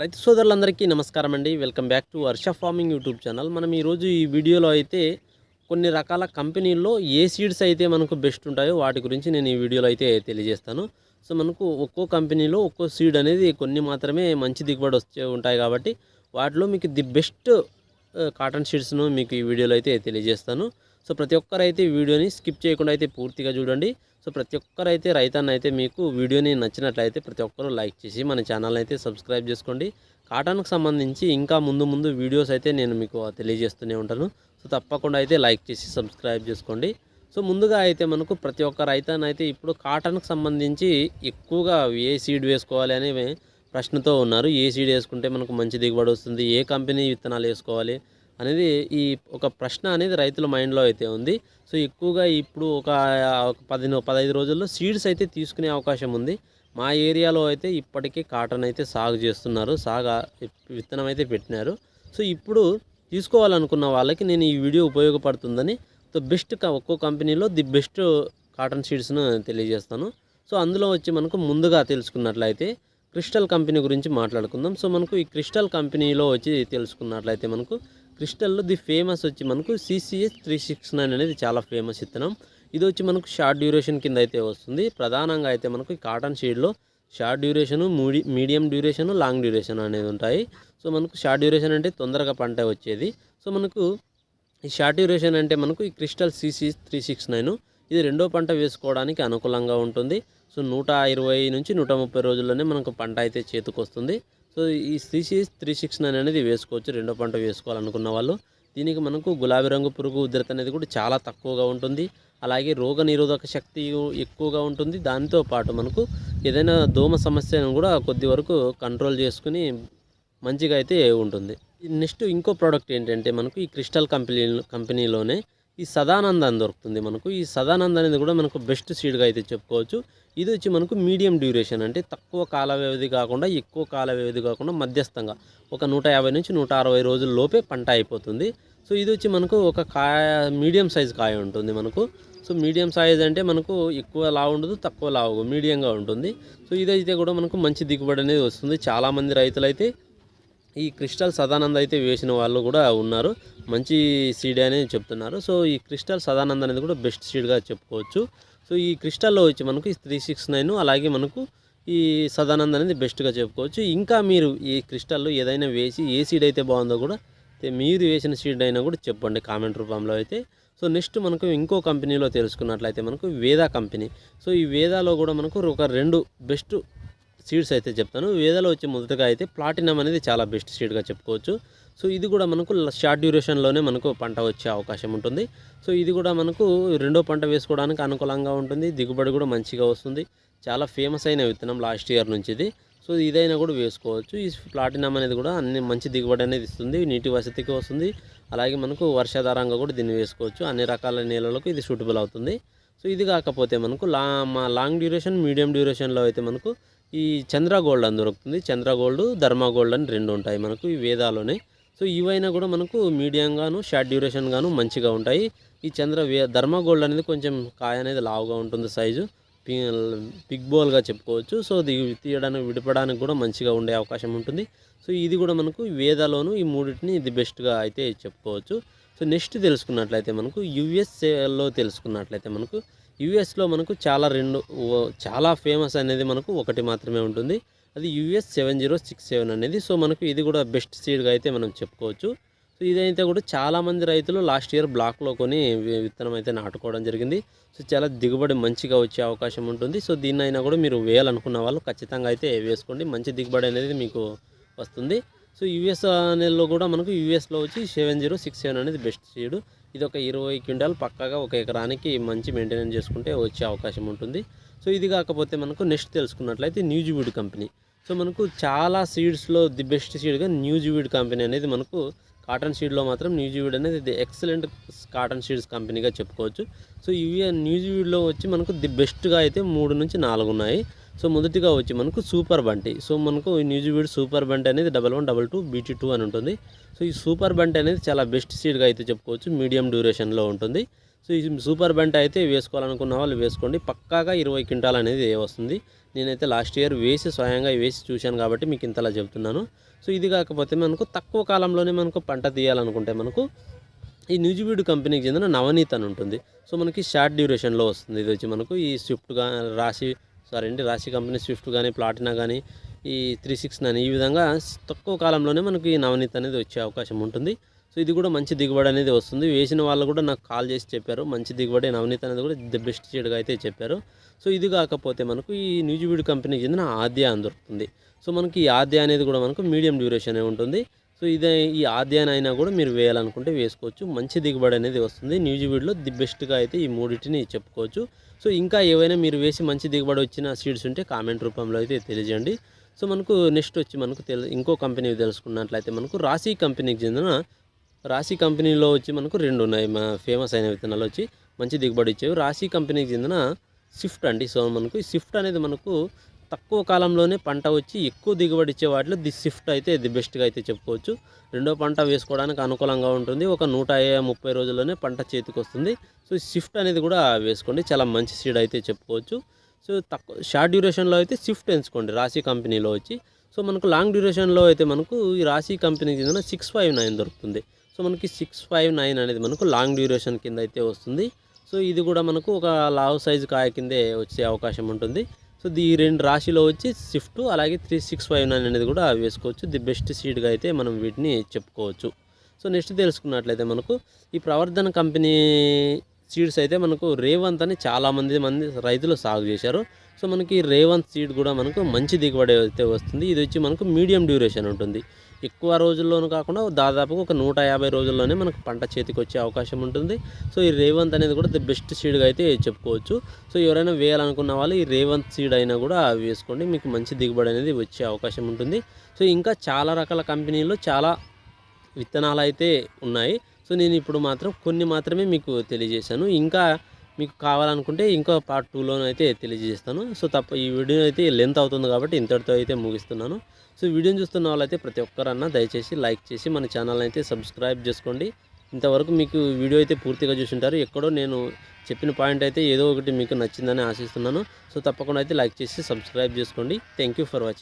రైతు సోదరులందరికీ నమస్కారం అండి welcome back to Varsha farming YouTube channel. మనం ఈరోజు ఈ వీడియోలో అయితే కొన్ని రకాల కంపెనీల్లో ఏ సీడ్స్ అయితే మనకు బెస్ట్ ఉంటాయో వాటి గురించి నేను ఈ వీడియోలో అయితే తెలియజేస్తాను. సో మనకు ఒక్కో కంపెనీలో ఒక్కో సీడ్ అనేది కొన్ని మాత్రమే మంచి దిగుబడి వచ్చే ఉంటాయి కాబట్టి వాటిలో మీకు ది బెస్ట్ కాటన్ సీడ్స్ను మీకు ఈ వీడియోలో అయితే తెలియజేస్తాను. సో ప్రతి ఒక్కరైతే వీడియోని స్కిప్ చేయకుండా అయితే పూర్తిగా చూడండి. సో ప్రతి ఒక్కరైతే రైతన్న అయితే మీకు వీడియోని నచ్చినట్లయితే ప్రతి ఒక్కరూ లైక్ చేసి మన ఛానల్ అయితే సబ్స్క్రైబ్ చేసుకోండి. కాటన్కి సంబంధించి ఇంకా ముందు ముందు వీడియోస్ అయితే నేను మీకు తెలియజేస్తూనే ఉంటాను. సో తప్పకుండా అయితే లైక్ చేసి సబ్స్క్రైబ్ చేసుకోండి. సో ముందుగా అయితే మనకు ప్రతి ఒక్క రైతన్న అయితే ఇప్పుడు కాటన్కి సంబంధించి ఎక్కువగా ఏ సీడ్ వేసుకోవాలి అనే ప్రశ్నతో ఉన్నారు. ఏ సీడ్ వేసుకుంటే మనకు మంచి దిగుబడి వస్తుంది? ఏ కంపెనీ విత్తనాలు వేసుకోవాలి? అనేది ఈ ఒక ప్రశ్న అనేది రైతుల మైండ్లో అయితే ఉంది. సో ఎక్కువగా ఇప్పుడు ఒక పది పదహైదు రోజుల్లో సీడ్స్ అయితే తీసుకునే అవకాశం ఉంది. మా ఏరియాలో అయితే ఇప్పటికీ కాటన్ అయితే సాగు చేస్తున్నారు. సాగు విత్తనం అయితే పెట్టినారు. సో ఇప్పుడు తీసుకోవాలనుకున్న వాళ్ళకి నేను ఈ వీడియో ఉపయోగపడుతుందని సో బెస్ట్ ఒక్కో కంపెనీలో ది బెస్ట్ కాటన్ సీడ్స్ను తెలియజేస్తాను. సో అందులో వచ్చి మనకు ముందుగా తెలుసుకున్నట్లయితే క్రిస్టల్ కంపెనీ గురించి మాట్లాడుకుందాం. సో మనకు ఈ క్రిస్టల్ కంపెనీలో వచ్చి తెలుసుకున్నట్లయితే మనకు క్రిస్టల్లో ది ఫేమస్ వచ్చి మనకు సిసిఎస్ త్రీ సిక్స్ నైన్ అనేది చాలా ఫేమస్ ఇత్తనం. ఇది వచ్చి మనకు షార్ట్ డ్యూరేషన్ కింద అయితే వస్తుంది. ప్రధానంగా అయితే మనకు ఈ కాటన్ షీడ్లో షార్ట్ డ్యూరేషను మూడి మీడియం డ్యూరేషన్ లాంగ్ డ్యూరేషన్ అనేది ఉంటాయి. సో మనకు షార్ట్ డ్యూరేషన్ అంటే తొందరగా పంట వచ్చేది. సో మనకు ఈ షార్ట్ డ్యూరేషన్ అంటే మనకు ఈ crystal CC three six nine ఇది రెండో పంట వేసుకోవడానికి అనుకూలంగా ఉంటుంది. సో నూట ఇరవై నుంచి నూట ముప్పై రోజుల్లోనే మనకు పంట అయితే చేతికొస్తుంది. సో ఈ సిసి త్రీ సిక్స్ నైన్ అనేది వేసుకోవచ్చు. రెండో పంట వేసుకోవాలనుకున్న వాళ్ళు. దీనికి మనకు గులాబీ రంగు పురుగు ఉధృత అనేది కూడా చాలా తక్కువగా ఉంటుంది. అలాగే రోగ నిరోధక శక్తి ఎక్కువగా ఉంటుంది. దాంతో పాటు మనకు ఏదైనా దోమ సమస్యను కూడా కొద్ది వరకు కంట్రోల్ చేసుకుని మంచిగా అయితే ఉంటుంది. నెక్స్ట్ ఇంకో ప్రోడక్ట్ ఏంటంటే మనకు ఈ క్రిస్టల్ కంపెనీ కంపెనీలోనే ఈ సదానందాన్ని దొరుకుతుంది మనకు. ఈ సదానంద అనేది కూడా మనకు బెస్ట్ సీడ్గా అయితే చెప్పుకోవచ్చు. ఇది వచ్చి మనకు మీడియం డ్యూరేషన్ అంటే తక్కువ కాల వ్యవధి కాకుండా ఎక్కువ కాల వ్యవధి కాకుండా మధ్యస్థంగా ఒక నూట యాభై నుంచి నూట అరవై రోజుల లోపే పంట అయిపోతుంది. సో ఇది వచ్చి మనకు ఒక కాయ మీడియం సైజ్ కాయ ఉంటుంది మనకు. సో మీడియం సైజ్ అంటే మనకు ఎక్కువ లావు ఉండదు తక్కువ లావు మీడియంగా ఉంటుంది. సో ఇదైతే కూడా మనకు మంచి దిగుబడి అనేది వస్తుంది. చాలామంది రైతులు అయితే ఈ క్రిస్టల్ సదానంద అయితే వేసిన వాళ్ళు కూడా ఉన్నారు. మంచి సీడ్ అనేది చెప్తున్నారు. సో ఈ క్రిస్టల్ సదానంద అనేది కూడా బెస్ట్ సీడ్గా చెప్పుకోవచ్చు. సో ఈ క్రిస్టల్లో వచ్చి మనకు ఈ త్రీ సిక్స్ నైన్ అలాగే మనకు ఈ సదానంద అనేది బెస్ట్గా చెప్పుకోవచ్చు. ఇంకా మీరు ఈ క్రిస్టల్లో ఏదైనా వేసి ఏ సీడ్ అయితే బాగుందో కూడా మీరు వేసిన సీడ్ అయినా కూడా చెప్పండి కామెంట్ రూపంలో అయితే. సో నెక్స్ట్ మనకు ఇంకో కంపెనీలో తెలుసుకున్నట్లయితే మనకు వేదా కంపెనీ. సో ఈ వేదాలో కూడా మనకు ఒక రెండు బెస్ట్ సీడ్స్ అయితే చెప్తాను. వేదలో వచ్చే మొదటగా అయితే ప్లాటినం అనేది చాలా బెస్ట్ సీడ్గా చెప్పుకోవచ్చు. సో ఇది కూడా మనకు షార్ట్ డ్యూరేషన్లోనే మనకు పంట వచ్చే అవకాశం ఉంటుంది. సో ఇది కూడా మనకు రెండో పంట వేసుకోవడానికి అనుకూలంగా ఉంటుంది. దిగుబడి కూడా మంచిగా వస్తుంది. చాలా ఫేమస్ అయిన విత్తనం లాస్ట్ ఇయర్ నుంచి ఇది సో ఇదైనా కూడా వేసుకోవచ్చు. ఈ ప్లాటినం అనేది కూడా అన్ని మంచి దిగుబడి అనేది ఇస్తుంది. నీటి వసతికి వస్తుంది. అలాగే మనకు వర్షాధారంగా కూడా దీన్ని వేసుకోవచ్చు. అన్ని రకాల నేలలకు ఇది సూటబుల్ అవుతుంది. సో ఇది కాకపోతే మనకు లా మా లాంగ్ డ్యూరేషన్ మీడియం డ్యూరేషన్లో అయితే మనకు ఈ చంద్ర గోల్డ్ అని దొరుకుతుంది. చంద్ర గోల్డ్ ధర్మా గోల్డ్ అని రెండు ఉంటాయి మనకు ఈ వేదాలోనే సో ఇవైనా కూడా మనకు మీడియంగాను షార్ట్ డ్యూరేషన్గాను మంచిగా ఉంటాయి. ఈ చంద్ర వే ధర్మా గోల్డ్ అనేది కొంచెం కాయ అనేది లావుగా ఉంటుంది సైజు. పిగ్ బోల్గా చెప్పుకోవచ్చు. సో దీ తీయడానికి విడపడానికి కూడా మంచిగా ఉండే అవకాశం ఉంటుంది. సో ఇది కూడా మనకు వేదాలోను ఈ మూడింటిని ఇది బెస్ట్గా అయితే చెప్పుకోవచ్చు. సో నెక్స్ట్ తెలుసుకున్నట్లయితే మనకు యుఎస్ఏలో తెలుసుకున్నట్లయితే మనకు యుఎస్లో మనకు చాలా రెండు చాలా ఫేమస్ అనేది మనకు ఒకటి మాత్రమే ఉంటుంది. అది US seven zero six seven అనేది. సో మనకు ఇది కూడా బెస్ట్ సీడ్గా అయితే మనం చెప్పుకోవచ్చు. సో ఇదైతే కూడా చాలామంది రైతులు లాస్ట్ ఇయర్ బ్లాక్లో కొని విత్తనం అయితే నాటుకోవడం జరిగింది. సో చాలా దిగుబడి మంచిగా వచ్చే అవకాశం ఉంటుంది. సో దీన్ని అయినా కూడా మీరు వేయాలనుకున్న వాళ్ళు ఖచ్చితంగా అయితే వేసుకోండి. మంచి దిగుబడి అనేది మీకు వస్తుంది. సో యుఎస్ అనేలో కూడా మనకు యుఎస్లో వచ్చి సెవెన్ జీరో సిక్స్ సెవెన్ అనేది బెస్ట్ సీడు. ఇది ఒక ఇరవై క్వింటాల్ పక్కాగా ఒక ఎకరానికి మంచి మెయింటెనెన్స్ చేసుకుంటే వచ్చే అవకాశం ఉంటుంది. సో ఇది కాకపోతే మనకు నెక్స్ట్ తెలుసుకున్నట్లయితే న్యూజివీడ్ కంపెనీ. సో మనకు చాలా సీడ్స్లో ది బెస్ట్ సీడ్గా న్యూజివీడ్ కంపెనీ అనేది మనకు కాటన్ షీడ్లో మాత్రం న్యూజివీడ్ అనేది ది ఎక్సలెంట్ కాటన్ షీడ్స్ కంపెనీగా చెప్పుకోవచ్చు. సో ఇవి న్యూజివీడ్లో వచ్చి మనకు ది బెస్ట్గా అయితే మూడు నుంచి నాలుగు ఉన్నాయి. సో మొదటిగా వచ్చి మనకు సూపర్ బంటి సో మనకు ఈ న్యూజివీడ్ సూపర్ బంటి అనేది double one double two BT two అని ఉంటుంది. సో ఈ సూపర్ బంటి అనేది చాలా బెస్ట్ సీడ్గా అయితే చెప్పుకోవచ్చు. మీడియం డ్యూరేషన్లో ఉంటుంది. సో ఈ సూపర్ బంట అయితే వేసుకోవాలనుకున్న వాళ్ళు వేసుకోండి. పక్కాగా ఇరవై క్వింటాల్ అనేది వస్తుంది. నేనైతే లాస్ట్ ఇయర్ వేసి స్వయంగా వేసి చూశాను కాబట్టి మీకు ఇంతలా చెప్తున్నాను సో ఇది కాకపోతే మనకు తక్కువ కాలంలోనే మనకు పంట తీయాలనుకుంటే మనకు ఈ న్యూజిబీడు కంపెనీకి చెందిన నవనీత్ అని ఉంటుంది. సో మనకి షార్ట్ డ్యూరేషన్లో వస్తుంది. ఇది వచ్చి మనకు ఈ స్విఫ్ట్గా రాశి సారీ అండి రాశి కంపెనీ స్విఫ్ట్ కానీ ప్లాటినా కానీ ఈ త్రీ సిక్స్ నైన్ ఈ విధంగా తక్కువ కాలంలోనే మనకి ఈ నవనీత్ అనేది వచ్చే అవకాశం ఉంటుంది. సో ఇది కూడా మంచి దిగుబడి అనేది వస్తుంది. వేసిన వాళ్ళు కూడా నాకు కాల్ చేసి చెప్పారు. మంచి దిగుబడి నవనీత అనేది కూడా ది బెస్ట్ సీడ్గా అయితే చెప్పారు. సో ఇది కాకపోతే మనకు ఈ న్యూజివీడ్ కంపెనీకి చెందిన ఆద్య అని దొరుకుతుంది. సో మనకి ఈ ఆద్య అనేది కూడా మనకు మీడియం డ్యూరేషన్ ఉంటుంది. సో ఇదే ఈ ఆద్యాన్ అయినా కూడా మీరు వేయాలనుకుంటే వేసుకోవచ్చు. మంచి దిగుబడి అనేది వస్తుంది. న్యూజివీడ్లో ది బెస్ట్గా అయితే ఈ మూడింటిని చెప్పుకోవచ్చు. సో ఇంకా ఏవైనా మీరు వేసి మంచి దిగుబడి వచ్చిన సీడ్స్ ఉంటే కామెంట్ రూపంలో అయితే తెలియజేయండి. సో మనకు నెక్స్ట్ వచ్చి మనకు తెలు ఇంకో కంపెనీ తెలుసుకున్నట్లయితే మనకు రాశి కంపెనీకి చెందిన రాశి కంపెనీలో వచ్చి మనకు రెండు ఉన్నాయి. మా ఫేమస్ అయిన విత్తనాలు వచ్చి మంచి దిగుబడి ఇచ్చేవి. రాశి కంపెనీకి చెందిన స్విఫ్ట్ అండి. సో మనకు ఈ స్విఫ్ట్ అనేది మనకు తక్కువ కాలంలోనే పంట వచ్చి ఎక్కువ దిగుబడి ఇచ్చే వాటిలో ది స్విఫ్ట్ అయితే ది బెస్ట్గా అయితే చెప్పుకోవచ్చు. రెండో పంట వేసుకోవడానికి అనుకూలంగా ఉంటుంది. ఒక నూట ముప్పై రోజుల్లోనే పంట చేతికి వస్తుంది. సో స్విఫ్ట్ అనేది కూడా వేసుకోండి. చాలా మంచి సీడ్ అయితే చెప్పుకోవచ్చు. సో తక్కువ షార్ట్ డ్యూరేషన్లో అయితే స్విఫ్ట్ ఎంచుకోండి. రాశి కంపెనీలో వచ్చి. సో మనకు లాంగ్ డ్యూరేషన్లో అయితే మనకు ఈ రాశి కంపెనీకి చెందిన సిక్స్ ఫైవ్ నైన్ దొరుకుతుంది. సో మనకి సిక్స్ ఫైవ్ నైన్ అనేది మనకు లాంగ్ డ్యూరేషన్ కింద అయితే వస్తుంది. సో ఇది కూడా మనకు ఒక లావ్ సైజు కాయ కిందే వచ్చే అవకాశం ఉంటుంది. సో ఈ రెండు రాశిలో వచ్చి స్విఫ్ట్ అలాగే త్రీ సిక్స్ ఫైవ్ నైన్ అనేది కూడా వేసుకోవచ్చు. ది బెస్ట్ సీడ్గా అయితే మనం వీటిని చెప్పుకోవచ్చు. సో నెక్స్ట్ తెలుసుకున్నట్లయితే మనకు ఈ ప్రవర్ధన కంపెనీ సీడ్స్ అయితే మనకు రేవంత్ అని చాలామంది మంది రైతులు సాగు చేశారు. సో మనకి రేవంత్ సీడ్ కూడా మనకు మంచి దిగుబడి అయితే వస్తుంది. ఇది వచ్చి మనకు మీడియం డ్యూరేషన్ ఉంటుంది. ఎక్కువ రోజుల్లోనూ కాకుండా దాదాపుగా ఒక నూట యాభై రోజుల్లోనే మనకు పంట చేతికి వచ్చే అవకాశం ఉంటుంది. సో ఈ రేవంత్ అనేది కూడా ది బెస్ట్ సీడ్గా అయితే చెప్పుకోవచ్చు. సో ఎవరైనా వేయాలనుకున్న వాళ్ళు ఈ రేవంత్ సీడ్ అయినా కూడా వేసుకోండి. మీకు మంచి దిగుబడి అనేది వచ్చే అవకాశం ఉంటుంది. సో ఇంకా చాలా రకాల కంపెనీలు చాలా విత్తనాలు అయితే ఉన్నాయి. సో నేను ఇప్పుడు మాత్రం కొన్ని మాత్రమే మీకు తెలియజేశాను. ఇంకా మీకు కావాలనుకుంటే ఇంకో పార్ట్ టూలోనైతే అయితే తెలియజేస్తాను. సో తప్ప ఈ వీడియో అయితే లెంత్ అవుతుంది కాబట్టి ఇంతటితో అయితే ముగిస్తున్నాను. సో వీడియోని చూస్తున్న వాళ్ళైతే ప్రతి ఒక్కరన్నా దయచేసి లైక్ చేసి మన ఛానల్ అయితే సబ్స్క్రైబ్ చేసుకోండి. ఇంతవరకు మీకు వీడియో అయితే పూర్తిగా చూసింటారు. ఎక్కడో నేను చెప్పిన పాయింట్ అయితే ఏదో ఒకటి మీకు నచ్చిందని ఆశిస్తున్నాను. సో తప్పకుండా అయితే లైక్ చేసి సబ్స్క్రైబ్ చేసుకోండి. Thank you for watching